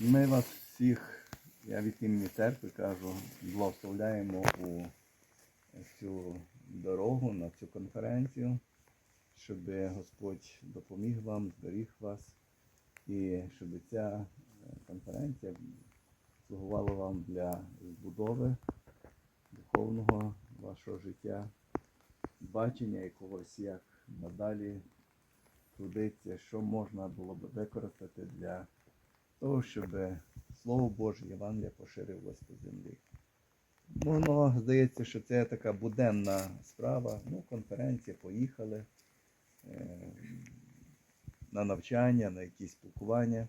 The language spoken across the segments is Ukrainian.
Ми вас всіх, я від імені церкви кажу, благословляємо у цю дорогу, на цю конференцію, щоб Господь допоміг вам, зберіг вас і щоб ця е, конференція слугувала вам для збудови духовного вашого життя, бачення якогось, як надалі трудиться, що можна було б використати для того, щоб Слово Боже, Євангелія поширювалось по землі. Воно здається, що це така буденна справа. Ну, конференція, поїхали е, на навчання, на якісь спілкування.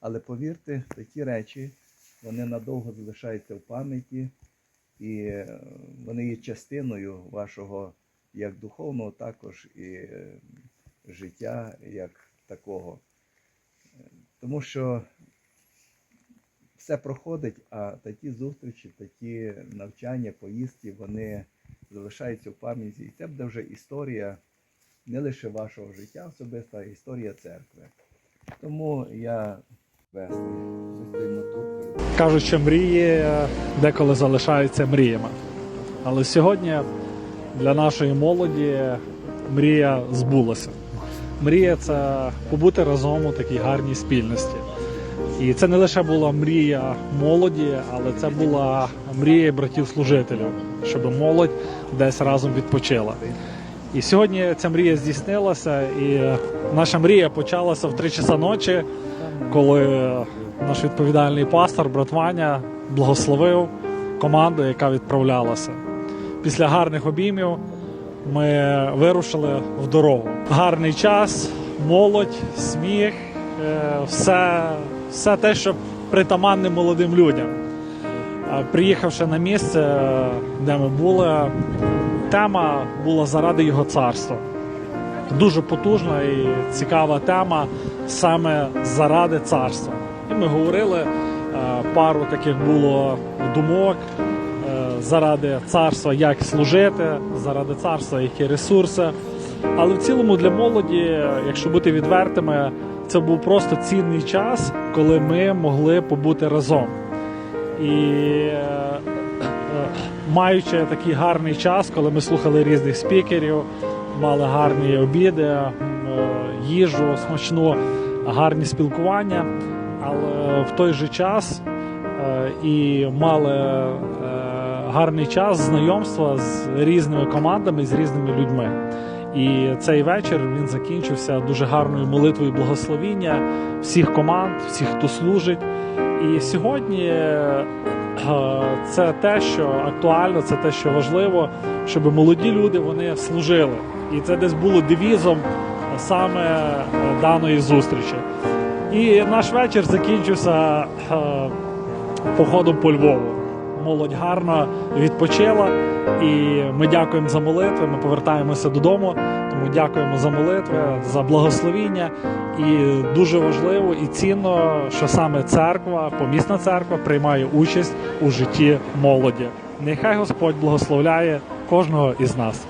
Але повірте, такі речі вони надовго залишаються в пам'яті, і е, вони є частиною вашого як духовного, також і е, життя як такого. Е, Тому що все проходить, а такі зустрічі, такі навчання, поїздки, вони залишаються в пам'яті. І це буде вже історія не лише вашого життя особисто, а історія церкви. Тому я вести. Стоїмо тут. Кажуть, що мрії деколи залишаються мріями. Але сьогодні для нашої молоді мрія збулася. Мрія це побути разом у такій гарній спільності. І це не лише була мрія молоді, але це була мрія братів-служителів, щоб молодь десь разом відпочила. І сьогодні ця мрія здійснилася, і наша мрія почалася в 3 часа ночі, коли наш відповідальний пастор, брат Ваня, благословив команду, яка відправлялася. Після гарних обіймів ми вирушили в дорогу. Гарний час, молодь, сміх, е, все, все те, що притаманне молодим людям. Приїхавши на місце, е, де ми були, тема була заради його царства. Дуже потужна і цікава тема саме заради царства. І ми говорили, е, пару таких було думок е, заради царства, як служити, заради царства, які ресурси. Але в цілому для молоді, якщо бути відвертими, це був просто цінний час, коли ми могли побути разом. І е, е, маючи такий гарний час, коли ми слухали різних спікерів, мали гарні обіди, е, їжу смачну, гарні спілкування, але в той же час і мали гарний час знайомства з різними командами, з різними людьми. І цей вечір він закінчився дуже гарною молитвою благословіння всіх команд, всіх, хто служить. І сьогодні е, це те, що актуально, це те, що важливо, щоб молоді люди вони служили. І це десь було девізом саме даної зустрічі. І наш вечір закінчився е, походом по Львову. Молодь гарно відпочила, і ми дякуємо за молитви. Ми повертаємося додому. Тому дякуємо за молитви, за благословіння. І дуже важливо і цінно, що саме церква, помісна церква, приймає участь у житті молоді. Нехай Господь благословляє кожного із нас.